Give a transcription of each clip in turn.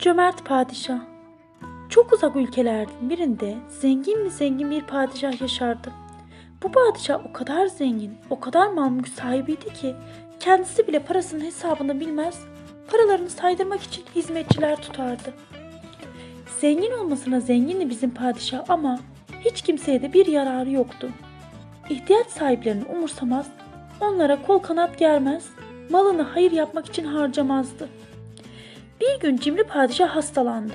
Cömert padişah. Çok uzak ülkelerden birinde zengin mi zengin bir padişah yaşardı. Bu padişah o kadar zengin, o kadar mal mülk sahibiydi ki kendisi bile parasının hesabını bilmez, paralarını saydırmak için hizmetçiler tutardı. Zengin olmasına zengindi bizim padişah ama hiç kimseye de bir yararı yoktu. İhtiyaç sahiplerini umursamaz, onlara kol kanat germez, malını hayır yapmak için harcamazdı. Bir gün cimri padişah hastalandı.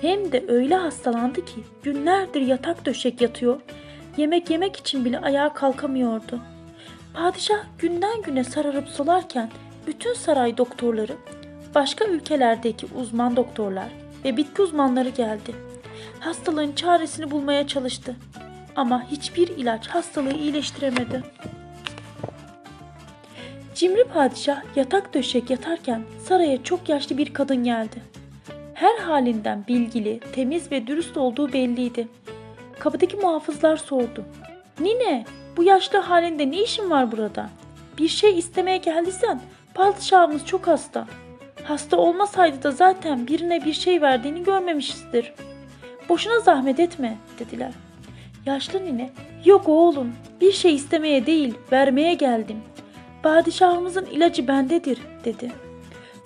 Hem de öyle hastalandı ki günlerdir yatak döşek yatıyor, yemek yemek için bile ayağa kalkamıyordu. Padişah günden güne sararıp solarken bütün saray doktorları, başka ülkelerdeki uzman doktorlar ve bitki uzmanları geldi. Hastalığın çaresini bulmaya çalıştı. Ama hiçbir ilaç hastalığı iyileştiremedi. Cimri padişah yatak döşek yatarken saraya çok yaşlı bir kadın geldi. Her halinden bilgili, temiz ve dürüst olduğu belliydi. Kapıdaki muhafızlar sordu. Nine, bu yaşlı halinde ne işin var burada? Bir şey istemeye geldiysen padişahımız çok hasta. Hasta olmasaydı da zaten birine bir şey verdiğini görmemişizdir. Boşuna zahmet etme dediler. Yaşlı nine, yok oğlum bir şey istemeye değil vermeye geldim. Padişahımızın ilacı bendedir dedi.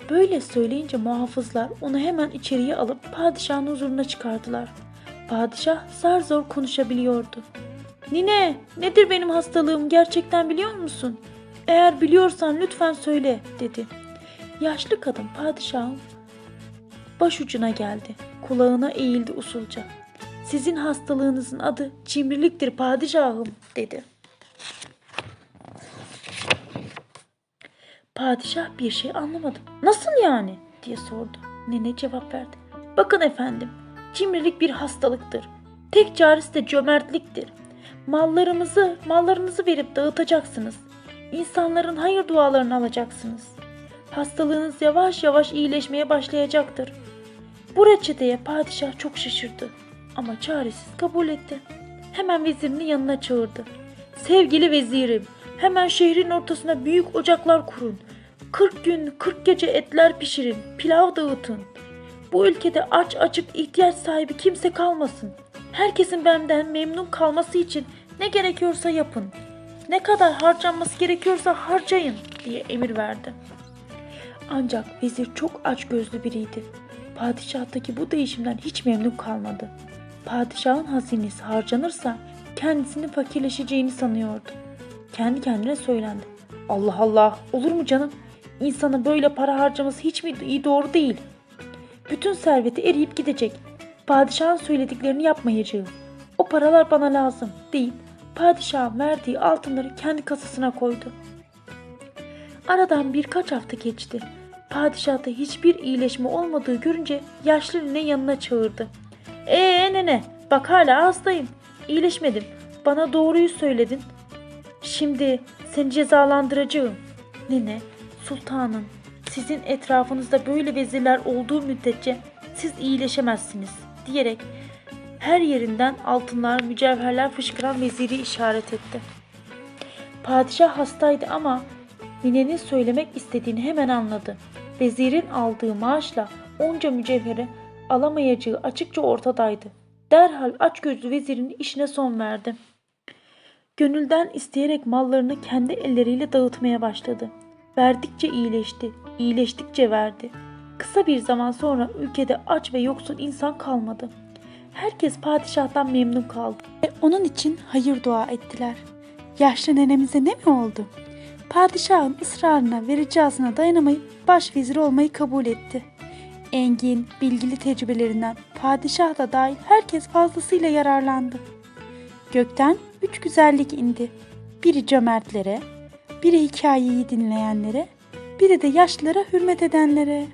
Böyle söyleyince muhafızlar onu hemen içeriye alıp padişahın huzuruna çıkardılar. Padişah zar zor konuşabiliyordu. Nine, nedir benim hastalığım gerçekten biliyor musun? Eğer biliyorsan lütfen söyle dedi. Yaşlı kadın padişahın başucuna geldi. Kulağına eğildi usulca. Sizin hastalığınızın adı cimriliktir padişahım dedi. Padişah bir şey anlamadı. Nasıl yani diye sordu. Nene cevap verdi. Bakın efendim, cimrilik bir hastalıktır. Tek çaresi de cömertliktir. Mallarımızı, mallarınızı verip dağıtacaksınız. İnsanların hayır dualarını alacaksınız. Hastalığınız yavaş yavaş iyileşmeye başlayacaktır. Bu reçeteye padişah çok şaşırdı ama çaresiz kabul etti. Hemen vezirini yanına çağırdı. Sevgili vezirim, hemen şehrin ortasına büyük ocaklar kurun. 40 gün 40 gece etler pişirin, pilav dağıtın. Bu ülkede aç açık ihtiyaç sahibi kimse kalmasın. Herkesin benden memnun kalması için ne gerekiyorsa yapın. Ne kadar harcanması gerekiyorsa harcayın diye emir verdi. Ancak vezir çok açgözlü biriydi. Padişahtaki bu değişimden hiç memnun kalmadı. Padişahın hazinesi harcanırsa kendisinin fakirleşeceğini sanıyordu. Kendi kendine söylendi. Allah Allah olur mu canım? İnsanın böyle para harcaması hiç mi iyi doğru değil. Bütün serveti eriyip gidecek. Padişahın söylediklerini yapmayacağım. O paralar bana lazım deyip padişahın verdiği altınları kendi kasasına koydu. Aradan birkaç hafta geçti. Padişahta hiçbir iyileşme olmadığı görünce yaşlı nene yanına çağırdı. Ee nene bak hala hastayım. İyileşmedim. Bana doğruyu söyledin. Şimdi seni cezalandıracağım. Nene, sultanım sizin etrafınızda böyle vezirler olduğu müddetçe siz iyileşemezsiniz diyerek her yerinden altınlar, mücevherler fışkıran veziri işaret etti. Padişah hastaydı ama Nine'nin söylemek istediğini hemen anladı. Vezirin aldığı maaşla onca mücevheri alamayacağı açıkça ortadaydı. Derhal açgözlü vezirin işine son verdi. Gönülden isteyerek mallarını kendi elleriyle dağıtmaya başladı. Verdikçe iyileşti, iyileştikçe verdi. Kısa bir zaman sonra ülkede aç ve yoksul insan kalmadı. Herkes padişahtan memnun kaldı. Ve onun için hayır dua ettiler. Yaşlı nenemize ne mi oldu? Padişahın ısrarına ve ricasına dayanamayıp başvezir olmayı kabul etti. Engin, bilgili tecrübelerinden padişah da dahil herkes fazlasıyla yararlandı. Gökten üç güzellik indi. Biri cömertlere, biri hikayeyi dinleyenlere, biri de yaşlılara hürmet edenlere.